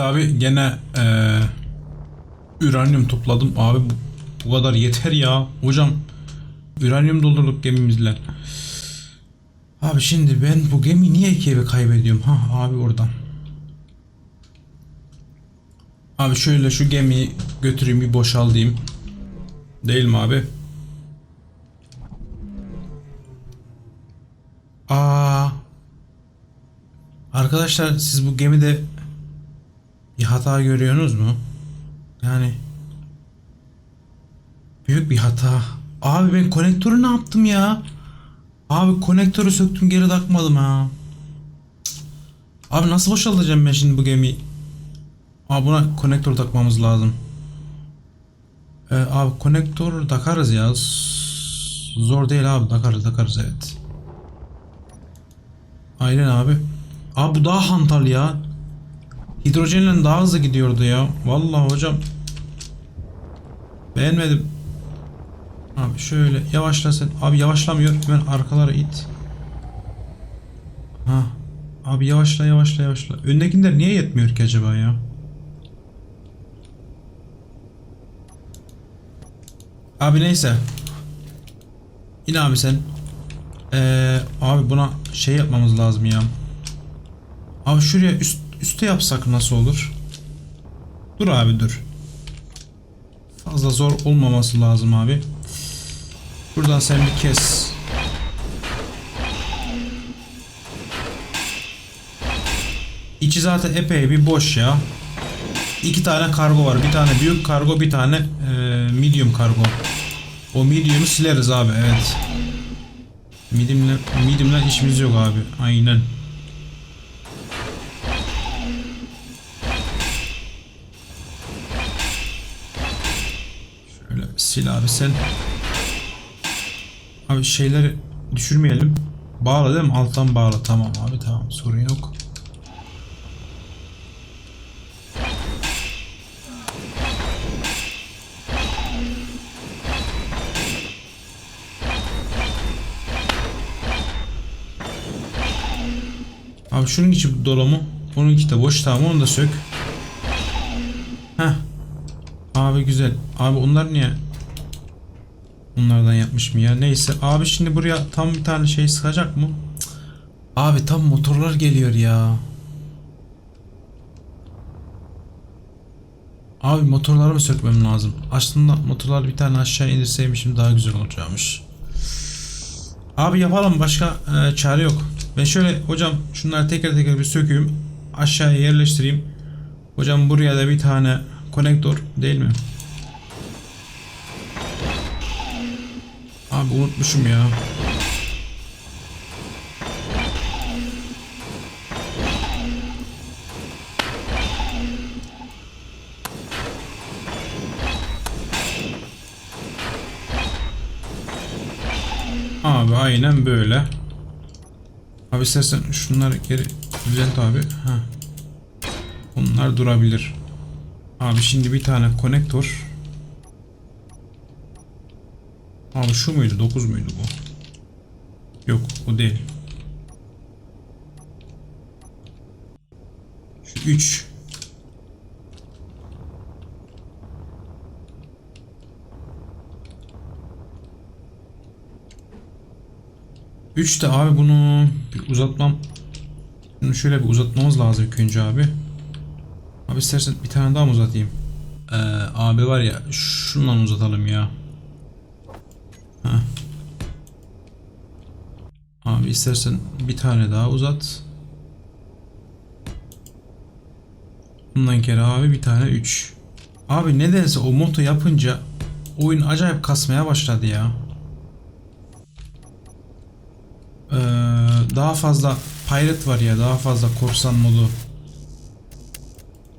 Abi gene eee uranyum topladım. Abi bu, bu kadar yeter ya. Hocam uranyum doldurduk gemimizle. Abi şimdi ben bu gemi niye iki eve kaybediyorum? Ha abi oradan. Abi şöyle şu gemiyi götüreyim bir boşaldayım. Değil mi abi? Aa. Arkadaşlar siz bu gemide bir hata görüyorsunuz mu? Yani büyük bir hata. Abi ben konektörü ne yaptım ya? Abi konektörü söktüm geri takmadım ha. Abi nasıl boşaltacağım ben şimdi bu gemiyi? Abi buna konektör takmamız lazım. Ee, abi konektör takarız ya. Zor değil abi takarız takarız evet. Aynen abi. Abi bu daha hantal ya. Hidrojenle daha hızlı gidiyordu ya. Vallahi hocam. Beğenmedim. Abi şöyle yavaşlasın. Abi yavaşlamıyor. Hemen arkalara it. Ha. Abi yavaşla yavaşla yavaşla. Öndekiler niye yetmiyor ki acaba ya? Abi neyse. İn abi sen. Ee, abi buna şey yapmamız lazım ya. Abi şuraya üst, üste yapsak nasıl olur? Dur abi dur. Fazla zor olmaması lazım abi. Buradan sen bir kes. İçi zaten epey bir boş ya. İki tane kargo var. Bir tane büyük kargo, bir tane e, medium kargo. O medium'u sileriz abi, evet. Medium'le medium'le işimiz yok abi. Aynen. Şöyle sil abi sen. Abi şeyleri düşürmeyelim. Bağla değil mi? Alttan bağla. Tamam abi tamam. Sorun yok. Abi şunun içi dolu mu? Bunun içi de boş tamam onu da sök. Güzel. Abi onlar niye? Bunlardan yapmış mı ya? Neyse. Abi şimdi buraya tam bir tane şey sıkacak mı? Abi tam motorlar geliyor ya. Abi motorları mı sökmem lazım? Aslında motorları bir tane aşağı indirseymişim daha güzel olacakmış. Abi yapalım başka e, çare yok. Ben şöyle hocam şunları teker teker bir sökeyim. Aşağıya yerleştireyim. Hocam buraya da bir tane konektör değil mi? Abi unutmuşum ya. Abi aynen böyle. Abi istersen şunları geri düzelt abi. Ha. Bunlar durabilir. Abi şimdi bir tane konektör. Abi şu muydu? 9 muydu bu? Yok o değil. Şu 3. Üç de abi bunu bir uzatmam. Bunu şöyle bir uzatmamız lazım ilk önce abi. Abi istersen bir tane daha mı uzatayım? Ee, abi var ya şundan uzatalım ya. İstersen bir tane daha uzat. Bundan kere abi bir tane 3. Abi nedense o moto yapınca oyun acayip kasmaya başladı ya. Ee, daha fazla pirate var ya daha fazla korsan modu.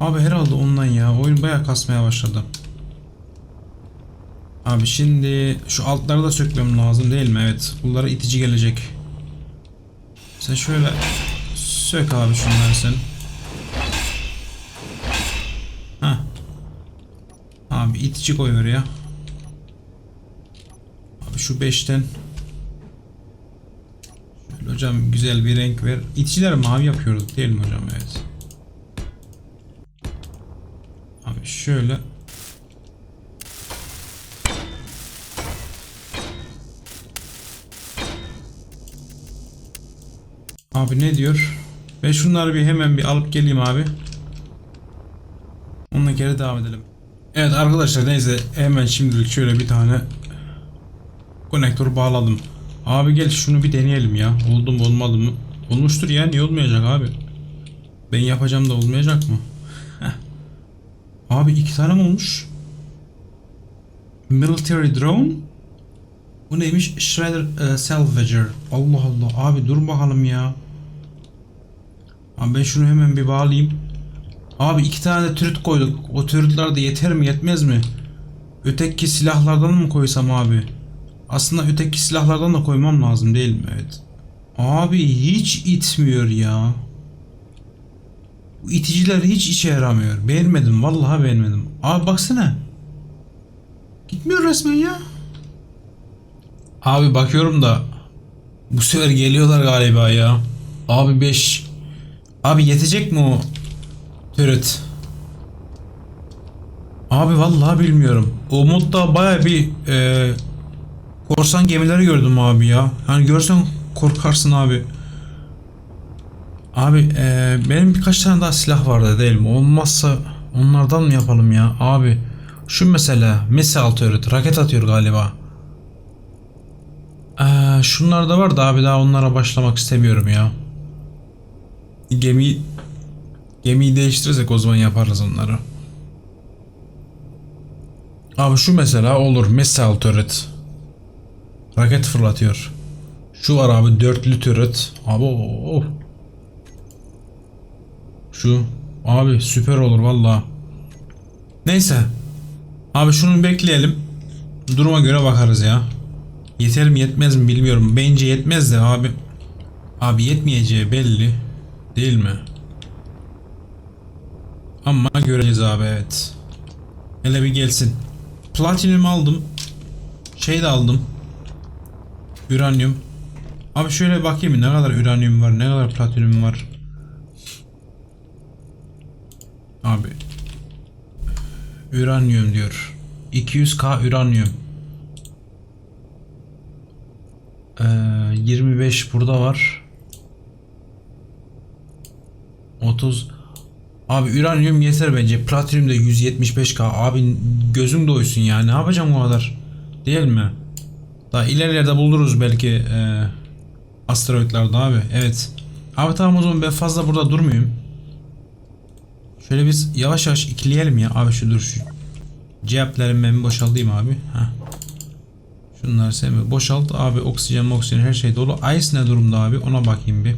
Abi herhalde ondan ya oyun baya kasmaya başladı. Abi şimdi şu altları da sökmem lazım değil mi? Evet. Bunlara itici gelecek. Sen şöyle sök abi şunları sen. Heh. Abi itici koy oraya. Abi şu 5'ten Şöyle hocam güzel bir renk ver. İticiler mavi yapıyorduk değil mi hocam? Evet. Şöyle. Abi ne diyor? Ben şunları bir hemen bir alıp geleyim abi. Onunla geri devam edelim. Evet arkadaşlar neyse hemen şimdilik şöyle bir tane konektör bağladım. Abi gel şunu bir deneyelim ya. Oldu mu olmadı mı? Olmuştur ya niye olmayacak abi? Ben yapacağım da olmayacak mı? Heh. Abi iki tane mi olmuş? Military drone. Bu neymiş? Shredder e, Salvager. Allah Allah. Abi dur bakalım ya. Abi ben şunu hemen bir bağlayayım. Abi iki tane de türüt koyduk. O türütler de yeter mi yetmez mi? Öteki silahlardan mı koysam abi? Aslında öteki silahlardan da koymam lazım değil mi? Evet. Abi hiç itmiyor ya. Bu iticiler hiç işe yaramıyor. Beğenmedim. Vallahi beğenmedim. Abi baksana. Gitmiyor resmen ya. Abi bakıyorum da bu sefer geliyorlar galiba ya. Abi 5. Abi yetecek mi o turret? Abi vallahi bilmiyorum. O modda baya bir e, korsan gemileri gördüm abi ya. Hani görsen korkarsın abi. Abi e, benim birkaç tane daha silah vardı değil mi? Olmazsa onlardan mı yapalım ya? Abi şu mesela missile turret raket atıyor galiba. Ee, şunlar da var da abi daha onlara başlamak istemiyorum ya. Gemi gemiyi değiştirirsek o zaman yaparız onları. Abi şu mesela olur missile turret. Raket fırlatıyor. Şu var abi dörtlü turret. Abi oh. Şu abi süper olur valla. Neyse. Abi şunu bekleyelim. Duruma göre bakarız ya. Yeter mi yetmez mi bilmiyorum. Bence yetmez de abi. Abi yetmeyeceği belli. Değil mi? Ama göreceğiz abi evet. Hele bir gelsin. Platinum aldım. Şey de aldım. Uranyum. Abi şöyle bakayım ne kadar uranyum var, ne kadar platinum var. Abi. Uranyum diyor. 200k uranyum. Ee, 25 burada var. 30 Abi uranyum yeter bence. Platinum da 175k. Abi gözüm doysun ya. Ne yapacağım o kadar? Değil mi? Daha ilerlerde buluruz belki e, asteroidlerde abi. Evet. Abi tamam o zaman ben fazla burada durmayayım. Şöyle biz yavaş yavaş ikileyelim ya. Abi şu dur şu. Ceplerimi ben boşaltayım abi. Heh. Şunlar sevme. Boşalt abi oksijen oksijen her şey dolu. Ice ne durumda abi ona bakayım bir.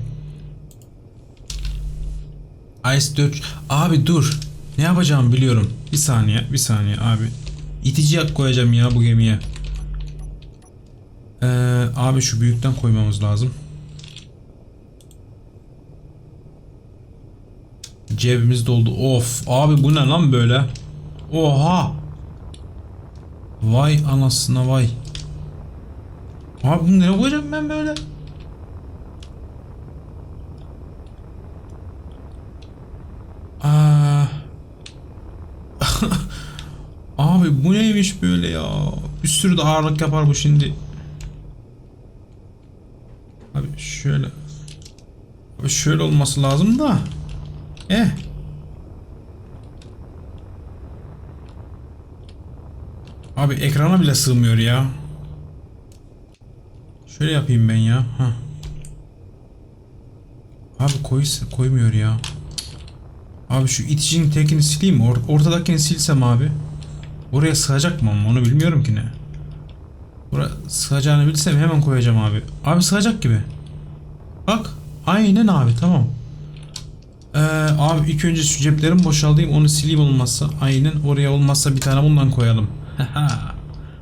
Ice 4. Abi dur. Ne yapacağımı biliyorum. Bir saniye bir saniye abi. İtici yak koyacağım ya bu gemiye. Ee, abi şu büyükten koymamız lazım. Cebimiz doldu. Of abi bu ne lan böyle? Oha. Vay anasına vay. Abi bunu nereye koyacağım ben böyle? Aa. Abi bu neymiş böyle ya? Bir sürü de ağırlık yapar bu şimdi. Abi şöyle. Abi şöyle olması lazım da. Eh. Abi ekrana bile sığmıyor ya. Şöyle yapayım ben ya. Hah. Abi koy koymuyor ya. Abi şu iticinin tekini sileyim mi? Or ortadakini silsem abi. Oraya sığacak mı onu bilmiyorum ki ne. Buraya sığacağını bilsem hemen koyacağım abi. Abi sığacak gibi. Bak. Aynen abi tamam. Ee, abi ilk önce şu ceplerimi boşaltayım onu sileyim olmazsa. Aynen oraya olmazsa bir tane bundan koyalım.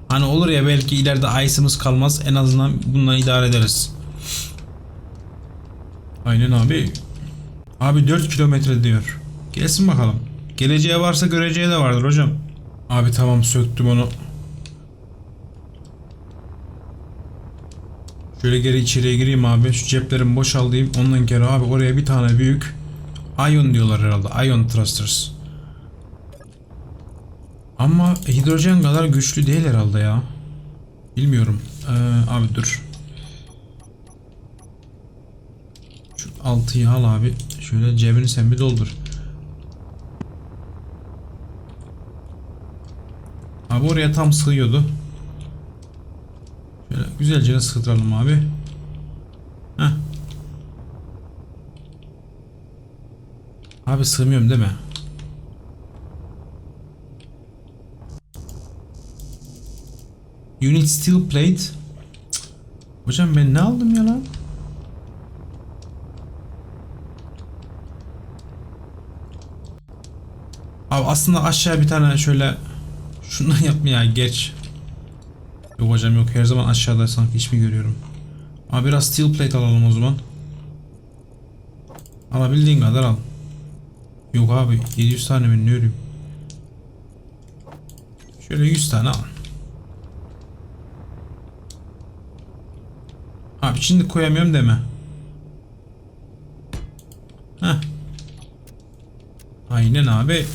hani olur ya belki ileride ice'ımız kalmaz. En azından bundan idare ederiz. Aynen abi. Abi 4 kilometre diyor. Gelsin bakalım. Geleceğe varsa göreceğe de vardır hocam. Abi tamam söktüm onu. Şöyle geri içeriye gireyim abi. Şu ceplerimi boşaltayım. Ondan geri abi oraya bir tane büyük Ion diyorlar herhalde. Ion thrusters. Ama hidrojen kadar güçlü değil herhalde ya. Bilmiyorum. Ee, abi dur. Şu altıyı al abi. Şöyle cebini sen bir doldur. Abi oraya tam sığıyordu. Şöyle güzelce sığdıralım abi. Heh. Abi sığmıyorum değil mi? Unit steel plate. Cık. Hocam ben ne aldım ya lan? Abi aslında aşağı bir tane şöyle şundan yapmaya geç. Yok hocam yok her zaman aşağıda sanki hiç mi görüyorum? Abi biraz steel plate alalım o zaman. Alabildiğin kadar al. Yok abi 700 tane mi ne öreyim? Şöyle 100 tane al. Abi şimdi koyamıyorum deme. Heh. Aynen abi.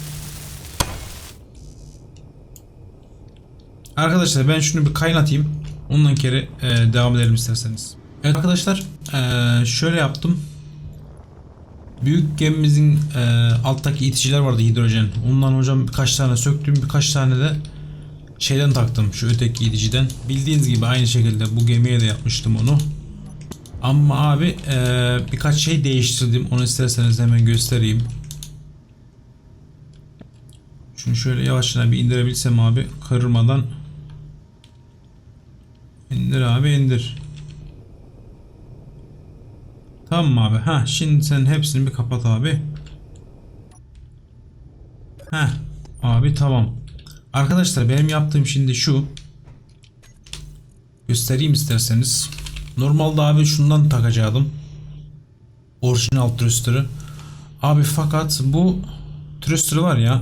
Arkadaşlar ben şunu bir kaynatayım. Ondan kere e, devam edelim isterseniz. Evet arkadaşlar e, şöyle yaptım. Büyük gemimizin e, alttaki iticiler vardı hidrojen. Ondan hocam birkaç tane söktüm. Birkaç tane de şeyden taktım. Şu öteki iticiden. Bildiğiniz gibi aynı şekilde bu gemiye de yapmıştım onu. Ama abi e, birkaç şey değiştirdim. Onu isterseniz hemen göstereyim. Şunu şöyle yavaşça bir indirebilsem abi kırılmadan. İndir abi indir. Tamam abi? Ha şimdi sen hepsini bir kapat abi. Ha abi tamam. Arkadaşlar benim yaptığım şimdi şu. Göstereyim isterseniz. Normalde abi şundan takacaktım. Orijinal thruster'ı. Abi fakat bu thruster var ya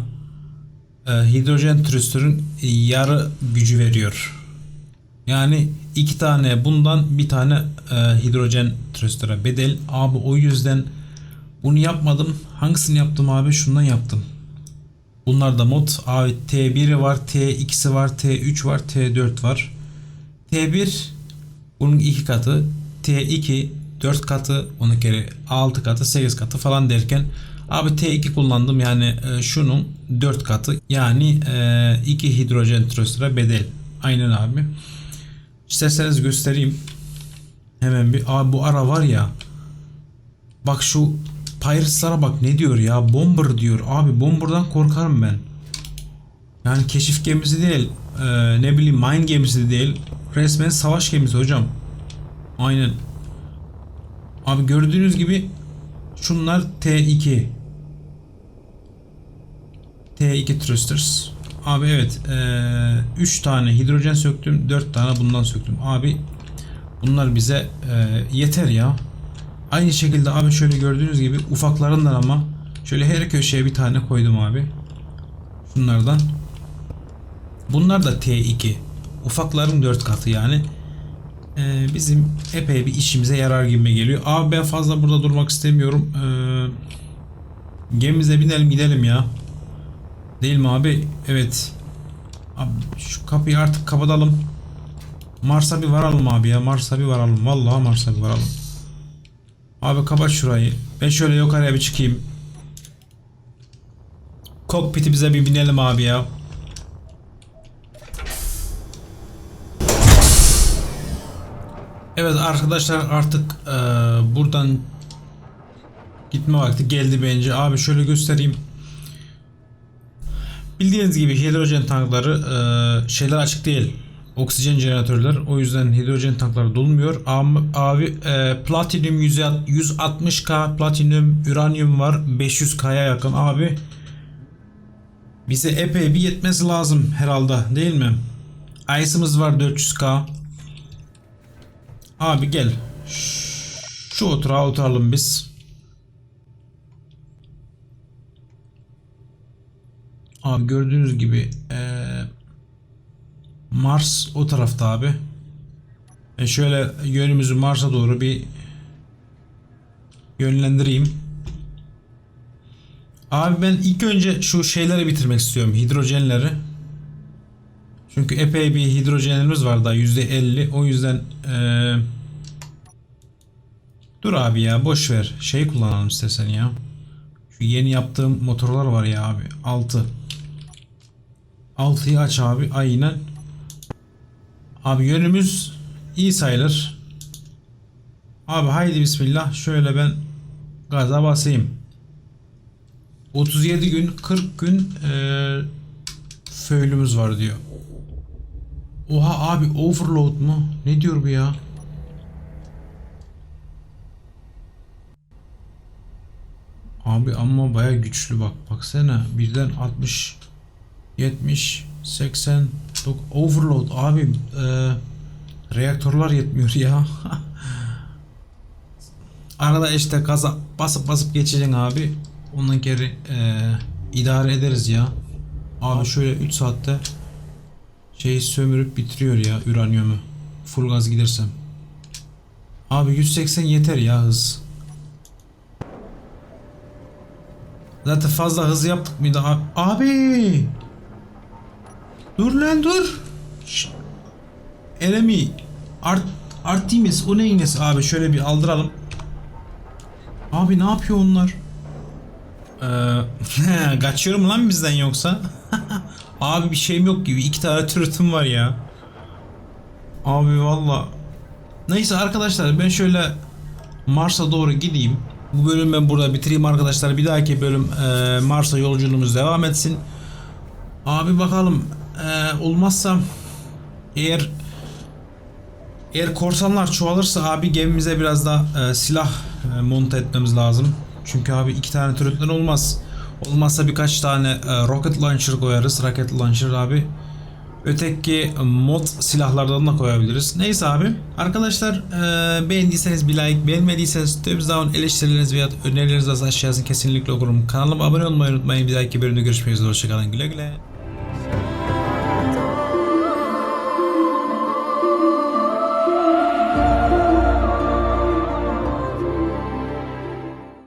e, hidrojen thruster'ın yarı gücü veriyor. Yani iki tane bundan bir tane e, hidrojen thruster'a bedel. Abi o yüzden bunu yapmadım. Hangisini yaptım abi? Şundan yaptım. Bunlar da mod. Abi T1'i var, T2'si var, T3 var, T4 var. T1 bunun iki katı. T2 4 katı, onu kere 6 katı, 8 katı falan derken abi T2 kullandım yani e, şunun 4 katı yani 2 e, hidrojen thruster'a bedel. Aynen abi. İsterseniz göstereyim. Hemen bir abi bu ara var ya. Bak şu Pirates'lara bak ne diyor ya. Bomber diyor. Abi Bomber'dan korkarım ben. Yani keşif gemisi değil. Ee, ne bileyim mine gemisi değil. Resmen savaş gemisi hocam. Aynen. Abi gördüğünüz gibi şunlar T2. T2 thrusters. Abi evet 3 ee, tane hidrojen söktüm 4 tane bundan söktüm. Abi bunlar bize e, yeter ya. Aynı şekilde abi şöyle gördüğünüz gibi ufaklarından ama şöyle her köşeye bir tane koydum abi. Şunlardan. Bunlar da T2 ufakların 4 katı yani. E, bizim epey bir işimize yarar gibi geliyor. Abi ben fazla burada durmak istemiyorum. E, gemimize binelim gidelim ya Değil mi abi? Evet. Abi şu kapıyı artık kapatalım. Mars'a bir varalım abi ya. Mars'a bir varalım. Vallahi Mars'a bir varalım. Abi kapat şurayı. Ben şöyle yukarıya bir çıkayım. Kokpitimize bir binelim abi ya. Evet arkadaşlar artık e, buradan gitme vakti geldi bence. Abi şöyle göstereyim. Bildiğiniz gibi hidrojen tankları e, şeyler açık değil. Oksijen jeneratörler. O yüzden hidrojen tankları dolmuyor. Abi e, platinum 160k platinum uranyum var 500k'ya yakın abi. Bize epey bir yetmesi lazım herhalde değil mi? Ice'ımız var 400k. Abi gel. Şu oturağa oturalım biz. Abi gördüğünüz gibi ee, Mars o tarafta abi. E şöyle yönümüzü Mars'a doğru bir yönlendireyim. Abi ben ilk önce şu şeyleri bitirmek istiyorum. Hidrojenleri. Çünkü epey bir hidrojenimiz var daha %50. O yüzden eee Dur abi ya boş ver. Şey kullanalım istersen ya. Şu yeni yaptığım motorlar var ya abi. 6. 6'yı aç abi. Aynen. Abi yönümüz iyi sayılır. Abi haydi bismillah. Şöyle ben gaza basayım. 37 gün 40 gün eee föylümüz var diyor. Oha abi overload mu? Ne diyor bu ya? Abi ama baya güçlü bak. Baksana birden 60 70 80 dok- overload abi e, reaktörler yetmiyor ya. Arada işte gaza basıp basıp geçeceksin abi. Ondan geri e, idare ederiz ya. Abi şöyle 3 saatte şeyi sömürüp bitiriyor ya uranyumu. Full gaz gidersem. Abi 180 yeter ya hız. Zaten fazla hız yaptık mıydı? Abi! Dur lan dur. Şşt. Art Artemis o neyin nesi abi şöyle bir aldıralım. Abi ne yapıyor onlar? Ee, kaçıyorum lan bizden yoksa. abi bir şeyim yok gibi. iki tane turretim var ya. Abi valla. Neyse arkadaşlar ben şöyle Mars'a doğru gideyim. Bu bölümü ben burada bitireyim arkadaşlar. Bir dahaki bölüm e, Mars'a yolculuğumuz devam etsin. Abi bakalım e, olmazsa eğer eğer korsanlar çoğalırsa abi gemimize biraz da e, silah e, monte etmemiz lazım. Çünkü abi iki tane türetten olmaz. Olmazsa birkaç tane e, rocket launcher koyarız. Rocket launcher abi. Öteki mod silahlardan da koyabiliriz. Neyse abi. Arkadaşlar e, beğendiyseniz bir like, beğenmediyseniz thumbs down, eleştirileriniz veya önerilerinizi aşağı yazın kesinlikle okurum. Kanalıma abone olmayı unutmayın. Bir dahaki bölümde görüşmek üzere. Hoşçakalın. Güle güle.